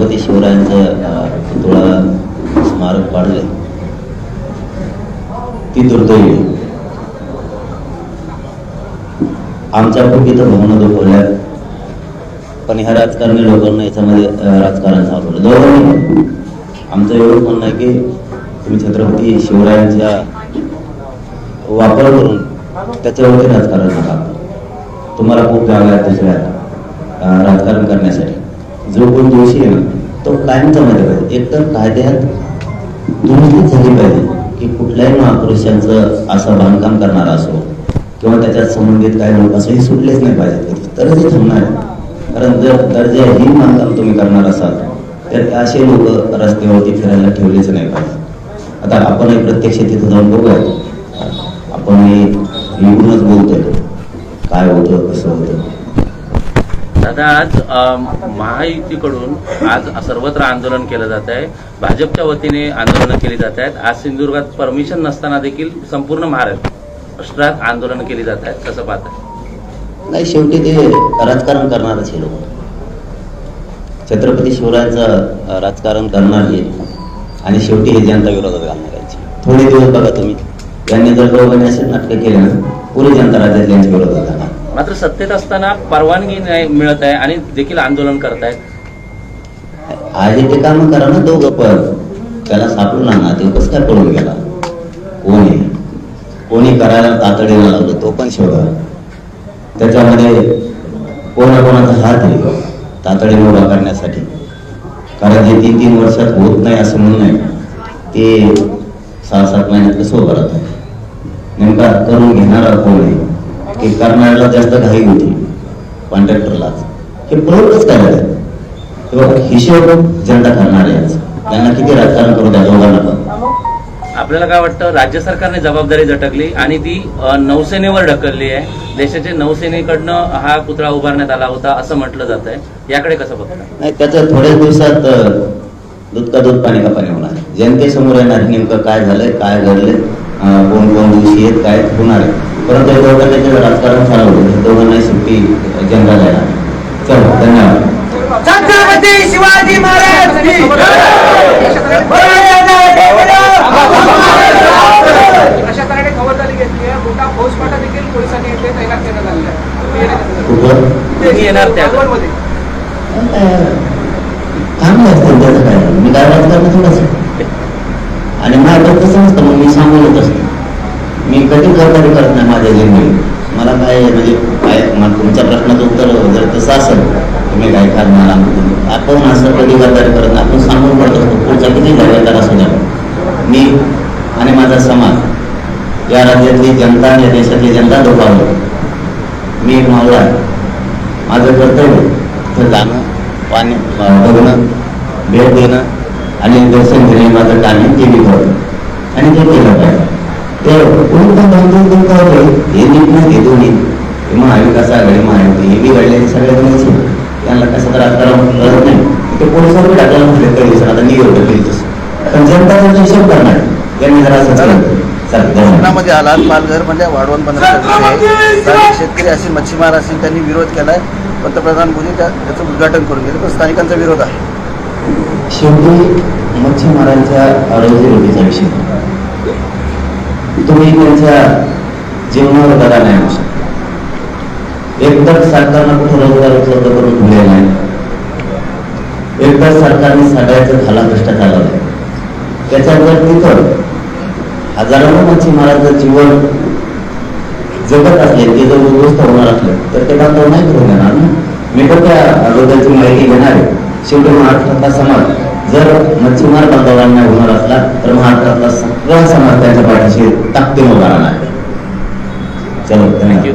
छत्रपती शिवरायांचं पुतळा स्मारक पाडले ती दुर्दैवी आमच्या खूप इथं भावना दुखवल्या. पण ह्या राजकारणी लोकांना याच्यामध्ये राजकारण सापडलं. दोघांनी. आमचं एवढं म्हणणं आहे की तुम्ही छत्रपती शिवरायांच्या वापर करून त्याच्यावरती राजकारण नका तुम्हाला खूप जागा आहेत दुसऱ्या राजकारण करण्यासाठी. जो कोण दोषी आहे ना तो कायमचा मध्ये पाहिजे एक तर कायद्यात दुरुस्तीच झाली पाहिजे की कुठल्याही महापुरुषांचं असं बांधकाम करणारा असो किंवा त्याच्यात संबंधित काही लोक असो हे सुटलेच नाही पाहिजे. तरच हे थांबणार आहे. कारण जर दर्जाहीन बांधकाम तुम्ही करणार असाल तर असे लोक रस्त्यावरती फिरायला ठेवलेच नाही पाहिजे. आता आपण प्रत्यक्ष तिथं जाऊन बघूया आपण हे येऊनच बोलतोय. काय होतं कसं होतं. दादा आज महायुतीकडून आज सर्वत्र आंदोलन केलं जात आहे भाजपच्या वतीने आंदोलनं केली जात आहेत आज सिंधुदुर्गात परमिशन नसताना देखील संपूर्ण महाराष्ट्रात आंदोलन केली जात आहेत कसं पाहत नाही शेवटी ते राजकारण करणारच हे लोक. छत्रपती शिवरायांचं राजकारण करणार हे आणि शेवटी हे जनता विरोधात घालणार थोडे दिवस बघा तुम्ही. त्यांनी जर दोघांनी असे नाटकं केले ना पुरी जनता राज्यात यांच्या विरोधात मात्र सत्तेत असताना परवानगी नाही मिळत आहे आणि देखील आंदोलन करतायत. आज ते काम करा ना दोघं पण. त्याला सापडून आणा ते कसं काय पळून गेला. कोणी कोणी करायला तातडीला लावलं तो पण शोधा. त्याच्यामध्ये कोणाकोणाचा हात आहे तातडीने उभा करण्यासाठी. कारण जे तीन तीन वर्षात होत नाही असं म्हणणं आहे. ते सहा सात महिन्यात कसं उभं राहत नेमका करून घेणारा कोण आहे? की जास्त घाई होती. कॉन्ट्रॅक्टरलाच. हे पुरवठच काय झालं? हे बघा हिशोब जनता करणार. त्यांना किती राजकारण करू द्या दोघांना पण. आपल्याला काय वाटतं राज्य सरकारने जबाबदारी झटकली आणि ती नौसेनेवर ढकलली आहे. देशाच्या नौसेनेकडनं हा पुतळा उभारण्यात आला होता असं म्हटलं जात आहे. याकडे कसं बघता नाही त्याच्या थोड्याच दिवसात दूध का दूध पाणी का पाणी होणार. जनतेसमोर येणार नेमकं काय झालंय काय घडलंय कोण कोण दिवशी येत काय होणार आहे. परंतु दोघांना त्याचं राजकारण चालवलं दोघांना सुट्टी जनता द्यायला चलो धन्यवाद. छत्रपती शिवाजी महाराज की जय! अशा तऱ्हेने खबरदारी घेतली आहे. मोठा फौजफाटा देखील पोलिसांनी इथे तैनात करण्यात आलेला आहे. कुठं? तुम्ही येणार त्या मध्ये काम असतं त्याचं काय? मी काय राजकारण. आणि माझं तसं नसतं मग मी सांगूनच असतो. मी कधी गद्दारी करत नाही. पाहिजे जिंदगीत मला काय म्हणजे काय मग तुमच्या प्रश्नाचं उत्तर जर तसं असेल तुम्ही काय करणार आपण असं कधी गद्दारी करत नाही. आपण सांगून पडतो पुढचा किती जबाबदार असू द्या. मी आणि माझा समाज या राज्यातली जनता आणि या देशातली जनता दोघांवर. मी एक मावळा माझं कर्तव्य तर जाणं पाणी बघणं भेट देणं आणि दर्शन घेणे माझं टाळणं आहे. ते मी करतो. आणि ते केलं पाहिजे. ते कोणी पण दोन दोन दोन काय नाही ते दोन्ही. महाविकास आघाडी महायुती हे बिघडले सगळे जणांचे त्यांना कसं तर राजकारण कळत नाही. ते पोलिसांनी टाकायला म्हटले कधी सर आता निघेल कधी तसं पण जनता त्याचा हिशोब करणार त्यांनी जरा असं केलं. चल धन्यवाद. कोकणामध्ये आलात पालघरमध्ये वाढवण. स्थानिक शेतकरी असतील मच्छीमार असतील त्यांनी विरोध केलाय. पंतप्रधान मोदी त्या- त्याचं उद्घाटन करून गेले. पण स्थानिकांचा विरोध आहे. शेवटी मच्छीमारांच्या रोजीरोटीचा विषय. तुम्ही त्यांच्या जीवनावर दरा नाही आणू शकत. एकतर सरकारनं कुठं रोजगार उपलब्ध करून दिले नाही. एकदाच सरकारने सगळ्याचं झाला भ्रष्टाचार लावलाय त्याच्यात जर तिथं हजारो मच्छीमाराचं जीवन जगत असले ते जर उद्ध्वस्त होणार असलं तर ते बांधव नाही करून देणार ना. मी पण त्या माहिती घेणार आहे. शेवटी महाराष्ट्रातला समाज जर मच्छीमार बांधवांना होणार असला तर महाराष्ट्रातला सगळा समाज त्यांच्या पाठीशी ताकदीनं उभा राहणार आहे. चलो धन्यवाद थँक्यू